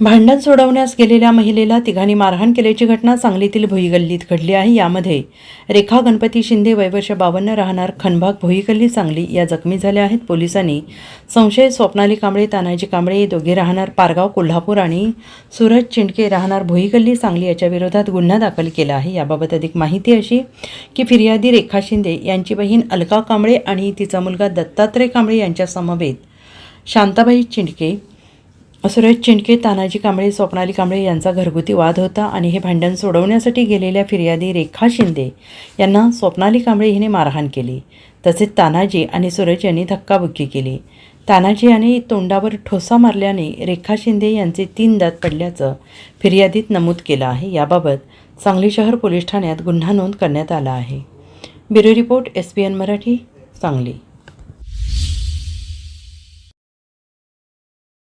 भांडण सोडवण्यास गेलेल्या महिलेला तिघांनी मारहाण केल्याची घटना सांगलीतील भुईगल्लीत घडली आहे. यामध्ये रेखा गणपती शिंदे वयवर्ष बावन्न राहणार खनभाग भुईगल्ली सांगली या जखमी झाल्या आहेत. पोलिसांनी संशय स्वप्नाली कांबळे तानाजी कांबळे दोघे राहणार पारगाव कोल्हापूर आणि सूरज चिंडके राहणार भुईगल्ली सांगली याच्या विरोधात गुन्हा दाखल केला आहे. याबाबत अधिक माहिती अशी की फिर्यादी रेखा शिंदे यांची बहीण अलका कांबळे आणि तिचा मुलगा दत्तात्रय कांबळे यांच्या समवेत शांताबाई चिंडके असुरज चिंडके तानाजी कांबळे स्वप्नाली कांबळे यांचा घरगुती वाद होता आणि हे भांडण सोडवण्यासाठी गेलेल्या फिर्यादी रेखा शिंदे यांना स्वप्नाली कांबळे हिने मारहाण केली. तसेच तानाजी आणि सूरज यांनी धक्काबुक्की केली. तानाजी यांनी तोंडावर ठोसा मारल्याने रेखा शिंदे यांचे तीन दात पडल्याचं फिर्यादीत नमूद केलं आहे. याबाबत सांगली शहर पोलीस ठाण्यात गुन्हा नोंद करण्यात आला आहे. Bureau report S P N Marathi Sangli.